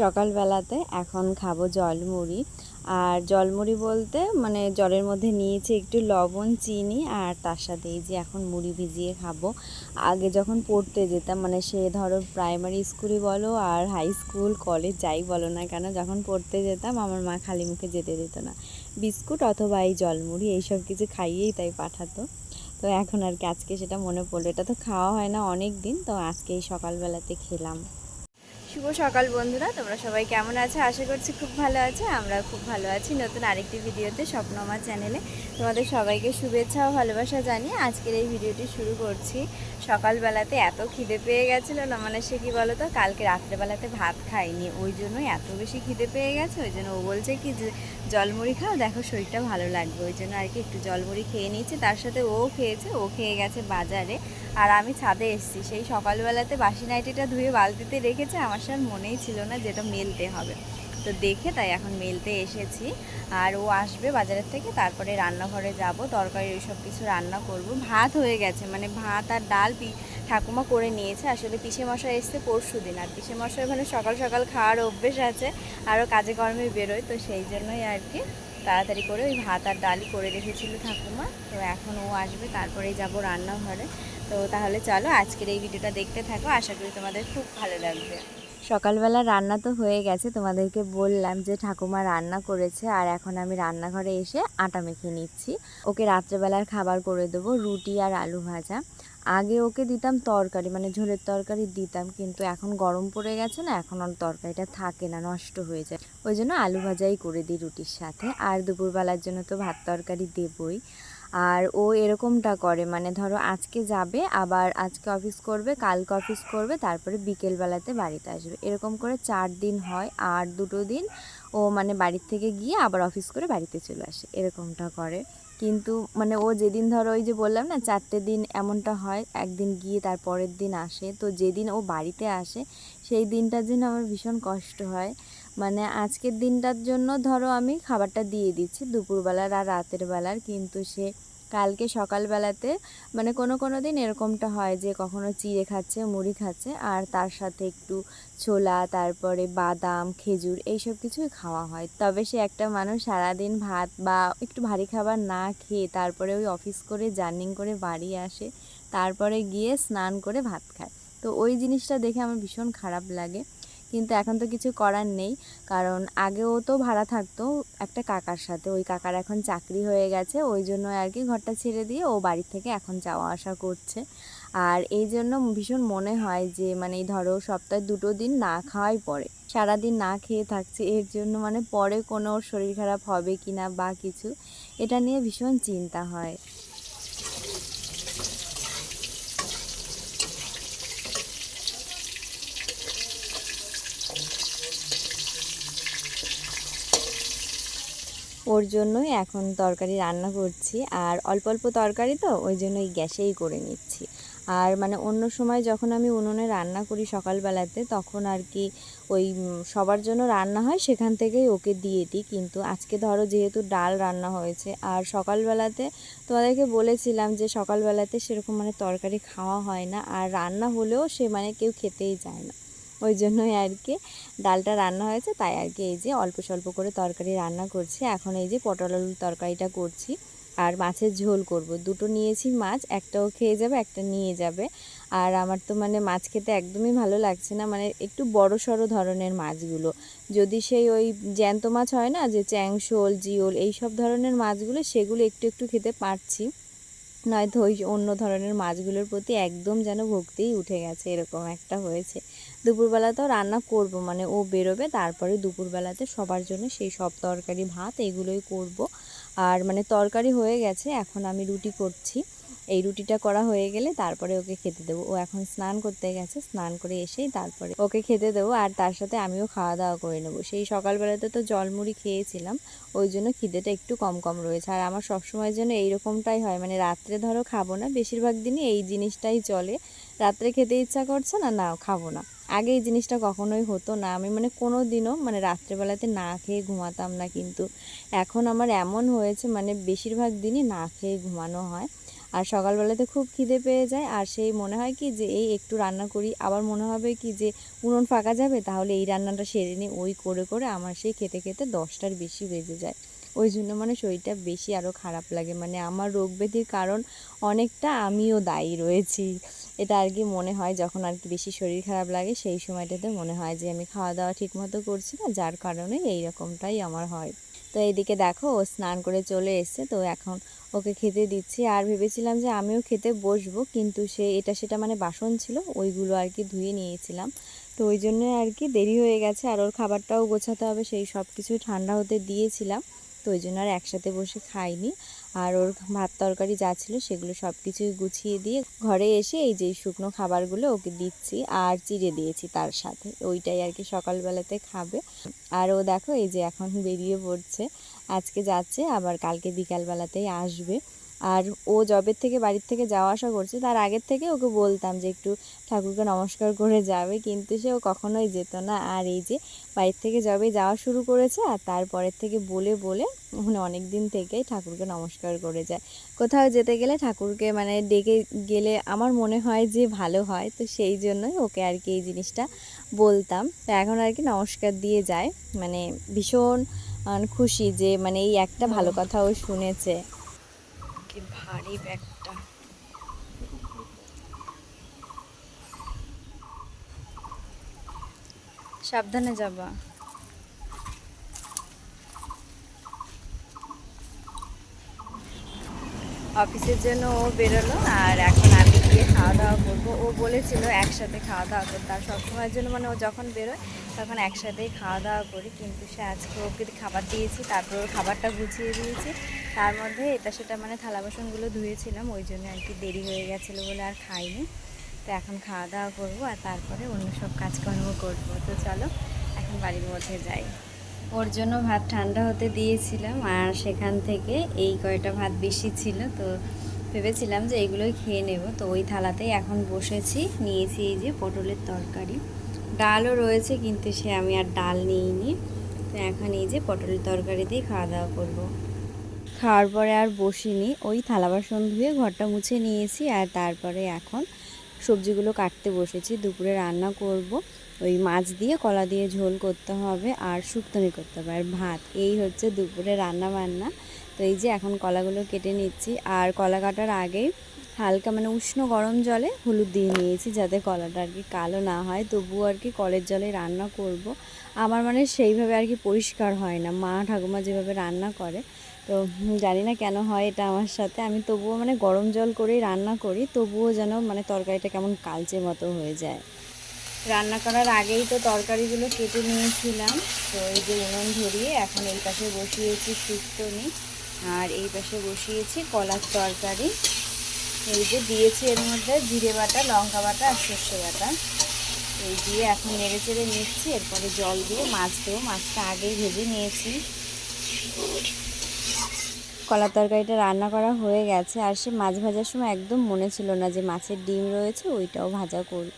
সকালবেলাতে এখন খাব জলমুড়ি। আর জলমুড়ি বলতে মানে জলের মধ্যে নিয়েছি একটু লবণ, চিনি আর তার সাথে এই যে এখন মুড়ি ভিজিয়ে খাব। আগে যখন পড়তে যেতাম মানে সে ধরো প্রাইমারি স্কুলই বলো আর হাই স্কুল কলেজ যাই বলো না কেন, যখন পড়তে যেতাম আমার মা খালি মুখে যেতে দিত না। বিস্কুট অথবা এই জলমুড়ি এইসব কিছু খাইয়েই তাই পাঠাতো। তো এখন আর কি আজকে সেটা মনে পড়ল। এটা তো খাওয়া হয় না অনেক দিন তো আজকে এই সকালবেলাতে খেলাম। শুভ সকাল বন্ধুরা, তোমরা সবাই কেমন আছো? আশা করছি খুব ভালো আছে। আমরা খুব ভালো আছি। নতুন আরেকটি ভিডিওতে স্বপ্ন আমার চ্যানেলে তোমাদের সবাইকে শুভেচ্ছা ও ভালোবাসা জানিয়ে আজকের এই ভিডিওটি শুরু করছি। সকালবেলাতে এত খিদে পেয়ে গেছিল না মানে সে কী বলো তো কালকে রাত্রেবেলাতে ভাত খাইনি, ওই জন্যই এত বেশি খিদে পেয়ে গেছে। ওই জন্য ও বলছে কি যে, জলমুড়ি খাও, দেখো শরীরটা ভালো লাগবে। ওই জন্য আর কি একটু জলমুড়ি খেয়ে নিয়েছে। তার সাথে ও খেয়েছে, ও খেয়ে গেছে বাজারে। আর আমি ছাদে এসেছি। সেই সকালবেলাতে বাসি নাইটিটা ধুয়ে বালতিতে রেখেছে, আমার সাথে মনেই ছিল না যেটা মেলতে হবে। তো দেখে তাই এখন মেলতে এসেছি। আর ও আসবে বাজারের থেকে, তারপরে রান্নাঘরে যাব, তরকারি ওই সব কিছু রান্না করব। ভাত হয়ে গেছে মানে ভাত আর ডাল পি ঠাকুমা করে নিয়েছে। আসলে পিসে মশাই এসছে পরশু দিন, আর পিসে মশাই মানে সকাল সকাল খাওয়ার অভ্যেস আছে, আরও কাজে কর্মে বেরোয়, তো সেই জন্যই আর কি তাড়াতাড়ি করে ওই ভাত আর ডালই করে রেখেছিল ঠাকুমা। তো এখন ও আসবে, তারপরেই যাব রান্নাঘরে। তো তাহলে চলো, আজকের এই ভিডিওটা দেখতে থাকো, আশা করি তোমাদের খুব ভালো লাগবে। সকালবেলা রান্না তো হয়ে গেছে, তোমাদেরকে বললাম যে ঠাকুমা রান্না করেছে আর এখন আমি রান্নাঘরে এসে আটা মেখে নিচ্ছি। ওকে রাত্রেবেলার খাবার করে দেবো, রুটি আর আলু ভাজা। আগে ওকে দিতাম তরকারি মানে ঝোলের তরকারি দিতাম, কিন্তু এখন গরম পড়ে গেছে না, এখন আর তরকারিটা থাকে না, নষ্ট হয়ে যায়। ওই জন্য আলু ভাজাই করে দিই রুটির সাথে। আর দুপুরবেলার জন্য তো ভাত তরকারি দেবই। আর ও এরকমটা করে মানে ধরো আজকে যাবে, আবার আজকে অফিস করবে, কালকে অফিস করবে, তারপরে বিকেলবেলাতে বাড়িতে আসবে। এরকম করে চার দিন হয়, আর দুটো দিন ও মানে বাড়ির থেকে গিয়ে আবার অফিস করে বাড়িতে চলে আসে, এরকমটা করে। কিন্তু মানে ও যেদিন ধরো ওই যে বললাম না, চারটে দিন এমনটা হয়, একদিন গিয়ে তার পরের দিন আসে। তো যেদিন ও বাড়িতে আসে, সেই দিনটার জন্য আমার ভীষণ কষ্ট হয়। মানে আজকের দিনটার জন্য ধরো আমি খাবারটা দিয়ে দিচ্ছি দুপুরবেলার আর রাতের বেলার কিন্তু সে কালকে সকালবেলাতে মানে কোনো কোনো দিন এরকমটা হয় যে কখনো চিড়ে খাচ্ছে, মুড়ি খাচ্ছে আর তার সাথে একটু ছোলা, তারপরে বাদাম, খেজুর এইসব কিছুই খাওয়া হয়। তবে সে একটা মানুষ সারাদিন ভাত বা একটু ভারী খাবার না খেয়ে তারপরে ওই অফিস করে, জার্নিং করে বাড়ি আসে, তারপরে গিয়ে স্নান করে ভাত খায়। তো ওই জিনিসটা দেখে আমার ভীষণ খারাপ লাগে। কিন্তু এখন তো কিছু করার নেই। কারণ আগেও তো ভাড়া থাকতো একটা কাকার সাথে। ওই কাকার এখন চাকরি হয়ে গেছে। ওই জন্য আর কি ঘরটা ছেড়ে দিয়ে ও বাড়ি থেকে এখন যাওয়া আসা করছে। আর এই জন্য ভীষণ মনে হয় যে মানে ধরো সপ্তাহে দুটো দিন না খাওয়াই পড়ে সারাদিন না খেয়ে থাকছে। এর জন্য মানে পরে কোনো শরীর খারাপ হবে কি না বা কিছু, এটা নিয়ে ভীষণ চিন্তা হয়। ওর জন্যই এখন তরকারি রান্না করছি। আর অল্প অল্প তরকারি তো, ওই জন্য এই গ্যাসেই করে নিচ্ছি। আর মানে অন্য সময় যখন আমি উনুনে রান্না করি সকালবেলাতে, তখন আর কি ওই সবার জন্য রান্না হয়, সেখান থেকেই ওকে দিয়ে দিই। কিন্তু আজকে ধরো যেহেতু ডাল রান্না হয়েছে, আর সকালবেলাতে তোমাদেরকে বলেছিলাম যে সকালবেলাতে সেরকম মানে তরকারি খাওয়া হয় না। আর রান্না হলেও সে মানে কেউ খেতেই যায় না। ওই জন্যই আর কি ডালটা রান্না হয়েছে, তাই আর কি এই যে অল্প স্বল্প করে তরকারি রান্না করছি। এখন এই যে পটল আলুর তরকারিটা করছি আর মাছের ঝোল করব। দুটো নিয়েছি মাছ, একটাও খেয়ে যাবে, একটা নিয়ে যাবে। আর আমার তো মানে মাছ খেতে একদমই ভালো লাগছে না মানে একটু বড় সড়ো ধরনের মাছগুলো। যদি সেই ওই জ্যান্ত মাছ হয় না যে চ্যাংশোল, জিওল এই সব ধরনের মাছগুলো, সেগুলো একটু একটু খেতে পারছি। নয়তো ওই অন্য ধরনের মাছগুলোর প্রতি একদম যেন ভক্তিই উঠে গেছে, এরকম একটা হয়েছে। দুপুরবেলাতেও রান্না করব মানে ও বেরোবে, তারপরে দুপুরবেলাতে সবার জন্য সেই সব তরকারি, ভাত এগুলোই করব। আর মানে তরকারি হয়ে গেছে, এখন আমি রুটি করছি। এই রুটিটা করা হয়ে গেলে তারপরে ওকে খেতে দেবো। ও এখন স্নান করতে গেছে, স্নান করে এসেই তারপরে ওকে খেতে দেবো আর তার সাথে আমিও খাওয়া দাওয়া করে নেব। সেই সকালবেলাতে তো জলমুড়ি খেয়েছিলাম, ওই জন্য খিদেটা একটু কম কম রয়েছে। আর আমার সবসময়ের জন্য এইরকমটাই হয় মানে রাত্রে ধরো খাব না, বেশিরভাগ দিনই এই জিনিসটাই চলে। রাত্রে খেতে ইচ্ছা করছে না না, খাব না। আগে এই জিনিসটা কখনোই হতো না। আমি মানে কোনো দিনও মানে রাত্রেবেলাতে না খেয়ে ঘুমাতাম না কিন্তু এখন আমার এমন হয়েছে মানে বেশিরভাগ দিনই না খেয়ে ঘুমানো হয়। আর সকালবেলাতে খুব খিদে পেয়ে যায়। আর সেই মনে হয় কি যে, এই একটু রান্না করি, আবার মনে হবে কি যে, উনুন ফাঁকা যাবে, তাহলে এই রান্নাটা সেরে নিই। ওই করে করে আমার সেই খেতে খেতে দশটার বেশি বেজে যায়। ওই জন্য মানে শরীরটা বেশি আরও খারাপ লাগে। মানে আমার রোগ ব্যাধির কারণ অনেকটা আমিও দায়ী রয়েছি। এটা আর কি মনে হয়, যখন আর কি বেশি শরীর খারাপ লাগে, সেই সময়টাতে মনে হয় যে, আমি খাওয়া দাওয়া ঠিক মতো করছি না, যার কারণে এই রকমটাই আমার হয়। তো এইদিকে দেখো, ও স্নান করে চলে এসছে। তো এখন ওকে খেতে দিচ্ছি। আর ভেবেছিলাম যে আমিও খেতে বসবো, কিন্তু সে, এটা সেটা মানে বাসন ছিল, ওইগুলো আর কি ধুয়ে নিয়েছিলাম। তো ওই জন্যে আর কি দেরি হয়ে গেছে। আর ওর খাবারটাও গোছাতে হবে, সেই সব কিছুই ঠান্ডা হতে দিয়েছিলাম। তো ওই জন্য আর একসাথে বসে খাইনি। আর ওর ভাত তরকারি যা ছিল সেগুলো সব কিছুই গুছিয়ে দিয়ে ঘরে এসে এই যে শুকনো খাবারগুলো ওকে দিচ্ছি আর চিড়ে দিয়েছি তার সাথে। ওইটাই আর কি সকালবেলাতে খাবে। আর ও দেখো এই যে এখন বেরিয়ে পড়ছে। আজকে যাচ্ছে, আবার কালকে বিকালবেলাতেই আসবে। আর ও জবের থেকে বাড়ির থেকে যাওয়া আসা করছে তার আগের থেকে ওকে বলতাম যে একটু ঠাকুরকে নমস্কার করে যাবে কিন্তু সে ও কখনোই যেত না। আর এই যে বাড়ির থেকে যবে যাওয়া শুরু করেছে আর তারপরের থেকে বলে বলে মানে অনেক দিন থেকেই ঠাকুরকে নমস্কার করে যায়। কোথাও যেতে গেলে ঠাকুরকে মানে ডেকে গেলে আমার মনে হয় যে ভালো হয় তো সেই জন্যই ওকে আর কি এই জিনিসটা বলতাম। তো এখন আর কি নমস্কার দিয়ে যায় মানে ভীষণ খুশি যে মানে এই একটা ভালো কথা ও শুনেছে। কি ভারী ব্যাগটা সাবধানে যাবা। অফিসের জন্য ও বেরোলো আর এখন আমি গিয়ে খাওয়া দাওয়া করব। ও বলেছিল একসাথে খাওয়া দাওয়া করতে। আর সবসময়ের জন্য মানে ও যখন বেরোয় তখন একসাথেই খাওয়া দাওয়া করি। কিন্তু সে আজকে ওকে খাবার দিয়েছি, তারপর ওর খাবারটা গুছিয়ে দিয়েছি। তার মধ্যে এটা সেটা মানে থালা বাসনগুলো ধুয়েছিলাম, ওই জন্য আর কি দেরি হয়ে গেছিল বলে আর খাইনি। তো এখন খাওয়া দাওয়া করব আর তারপরে অন্য সব কাজকর্ম করব। তো চলো, এখন বাড়ির মধ্যে যাই। ওর জন্য ভাত ঠান্ডা হতে দিয়েছিলাম আর সেখান থেকে এই কয়টা ভাত বেশি ছিল। তো ভেবেছিলাম যে এগুলোই খেয়ে নেব। তো ওই থালাতেই এখন বসেছি, নিয়েছি এই যে পটলের তরকারি। ডালও রয়েছে, কিন্তু সে আমি আর ডাল নিইনি। তো এখন এই যে পটলের তরকারি দিয়ে খাওয়া দাওয়া করব। খাওয়ার পরে আর বসিনি, ওই থালা বাসন ধুয়ে ঘরটা মুছে নিয়েছি আর তারপরে এখন সবজিগুলো কাটতে বসেছি। দুপুরে রান্না করব, ওই মাছ দিয়ে কলা দিয়ে ঝোল করতে হবে আর শুক্তনি করতে হবে আর ভাত। এই হচ্ছে দুপুরে রান্না বান্না তো এই যে এখন কলাগুলো কেটে নিচ্ছি আর কলা কাটার আগেই হালকা মানে উষ্ণ গরম জলে হলুদ দিয়ে নিয়েছি যাতে কলাটা আর কি কালো না হয়। তবুও আর কি কলের জলে রান্না করব। আমার মানে সেইভাবে আর কি পরিষ্কার হয় না। মা ঠাকুমা যেভাবে রান্না করে, তো জানি না কেন হয় এটা আমার সাথে। আমি তবুও মানে গরম জল করেই রান্না করি, তবুও যেন মানে তরকারিটা কেমন কালচে মতো হয়ে যায়। রান্না করার আগেই তো তরকারিগুলো কেটে নিয়েছিলাম। তো এই যে উনুন ধরিয়ে এখন এই পাশে বসিয়েছি শুক্তনি। আর এই পাশে বসিয়েছি কলার তরকারি। এই যে দিয়েছি এর মধ্যে জিরে বাটা, লঙ্কা বাটা আর সর্ষে বাটা। এই দিয়ে এখন নেড়ে চেড়ে নিচ্ছি, এরপরে জল দিয়ে মাছ দেবো মাছটা আগেই ভেজে নিয়েছি। কলা তরকারিটা রান্না করা হয়ে গেছে, আর সে মাছ ভাজার সময় একদম মনে ছিল না যে মাছের ডিম রয়েছে, ওইটাও ভাজা করব।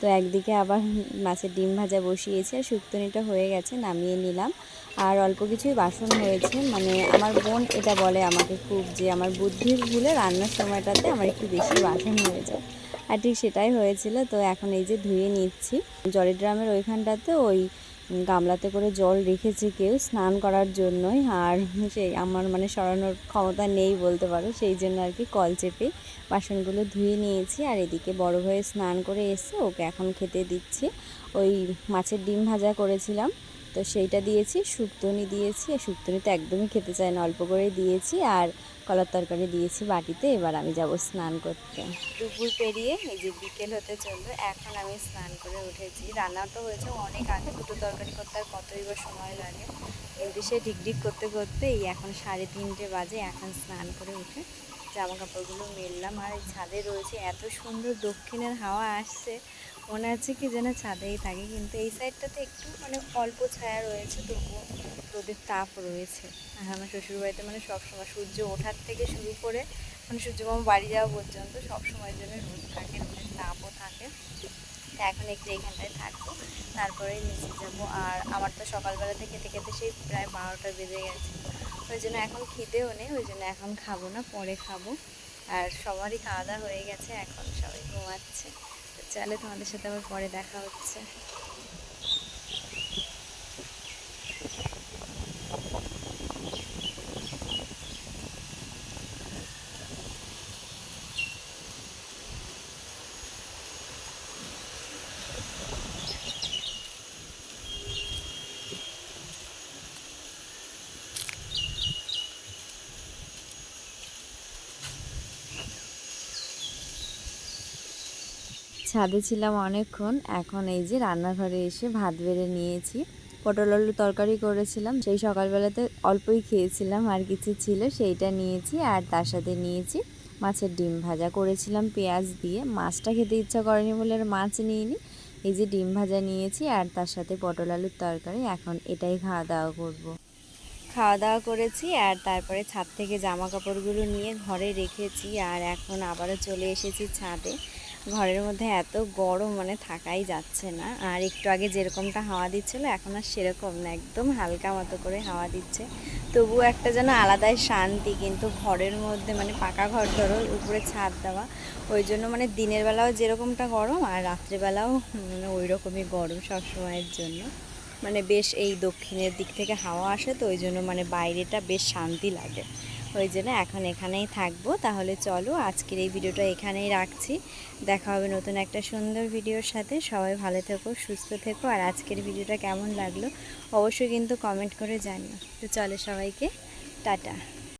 তো একদিকে আবার মাছের ডিম ভাজা বসিয়েছি, আর শুক্তনিটা হয়ে গেছে, নামিয়ে নিলাম। আর অল্প কিছুই বাসন হয়েছে। মানে আমার বোন এটা বলে আমাকে খুব যে আমার বুদ্ধির ভুলে রান্নার সময়টাতে আমার একটু বেশি বাসন হয়ে যায়। আর ঠিক সেটাই হয়েছিল। তো এখন এই যে ধুয়ে নিচ্ছি। জলের ড্রামের ওইখানটাতে ওই গামলাতে করে জল রেখেছে কেউ স্নান করার জন্যই। আর সেই আমার মানে সরানোর ক্ষমতা নেই বলতে পারো। সেই জন্য আর কি কল চেপে বাসনগুলো ধুয়ে নিয়েছি। আর এদিকে বড় হয়ে স্নান করে এসে ওকে এখন খেতে দিচ্ছি। ওই মাছের ডিম ভাজা করেছিলাম। তো সেইটা দিয়েছি শুক্তনি দিয়েছি শুক্তনি তো একদমই খেতে চায় না, অল্প করে দিয়েছি, আর কলার তরকারি দিয়েছি বাটিতে, এবার আমি যাব স্নান করতে। দুপুর পেরিয়ে এই যে বিকেল হতে চলল, এখন আমি স্নান করে উঠেছি। রান্না তো হয়েছে অনেক আগে, দুটো তরকারি করতে আর কতই বা সময় লাগে। কিন্তু সে ঢিকঢিক করতে করতে এই এখন সাড়ে তিনটে বাজে, এখন স্নান করে উঠে জামা কাপড়গুলো মেললাম। আর ছাদে রয়েছে এত সুন্দর দক্ষিণের হাওয়া আসছে মনে হচ্ছে কি যেন ছাদেই থাকে, কিন্তু এই সাইডটাতে একটু মানে অল্প ছায়া রয়েছে, তবুও রোদের তাপ রয়েছে। আর আমার শ্বশুরবাড়িতে মানে সবসময় সূর্য ওঠার থেকে শুরু করে মানে সূর্যমামা বাড়ি যাওয়া পর্যন্ত সব সময়ের জন্য রোদ থাকে, রোদের তাপও থাকে। এখন একটু এখানটায় থাকব তারপরে নিচে যাব। আর আমার তো সকালবেলা থেকে খেতে সেই প্রায় বারোটা বেজে গেছে। ওই জন্য এখন খিদেও নেই, ওই জন্য এখন খাব না, পরে খাব। আর সবারই খাওয়া দাওয়া হয়ে গেছে, এখন সবাই ঘুমাচ্ছে। চলে তোমাদের সাথে আবার পরে দেখা হচ্ছে। ছাদে ছিলাম অনেকক্ষণ, এখন এই যে রান্নাঘরে এসে ভাত বেড়ে নিয়েছি। পটল আলু তরকারি করেছিলাম, সেই সকালবেলাতে অল্পই খেয়েছিলাম, আর কিছু ছিল সেইটা নিয়েছি, আর তার সাথে নিয়েছি মাছের ডিম ভাজা। করেছিলাম পেঁয়াজ দিয়ে, মাছটা খেতে ইচ্ছা করেনি বলে মাছ নিইনি। এই যে ডিম ভাজা নিয়েছি, আর তার সাথে পটল আলুর তরকারি, এখন এটাই খাওয়া দাওয়া করব। খাওয়া দাওয়া করেছি, আর তারপরে ছাদ থেকে জামা কাপড়গুলো নিয়ে ঘরে রেখেছি, আর এখন আবারও চলে এসেছি ছাদে। ঘরের মধ্যে এত গরম মানে থাকাই যাচ্ছে না। আর একটু আগে যেরকমটা হাওয়া দিচ্ছিল, এখন আর সেরকম না, একদম হালকা মতো করে হাওয়া দিচ্ছে। তবুও একটা যেন আলাদাই শান্তি, কিন্তু ঘরের মধ্যে মানে পাকা ঘর ধরো, উপরে ছাদ দেওয়া, ওই জন্য মানে দিনের বেলাও যেরকমটা গরম আর রাত্রেবেলাও মানে ওই রকমই গরম সবসময়ের জন্য। মানে বেশ এই দক্ষিণের দিক থেকে হাওয়া আসে তো, ওই জন্য মানে বাইরেটা বেশ শান্তি লাগে। ওই জন্য এখন এখানেই থাকব। তাহলে চলো আজকের এই ভিডিওটা এখানেই রাখছি। দেখা হবে নতুন একটা সুন্দর ভিডিওর সাথে। সবাই ভালো থেকো, সুস্থ থেকো। আর আজকের ভিডিওটা কেমন লাগল অবশ্যই কিন্তু কমেন্ট করে জানিও। তো চলো সবাইকে, টাটা।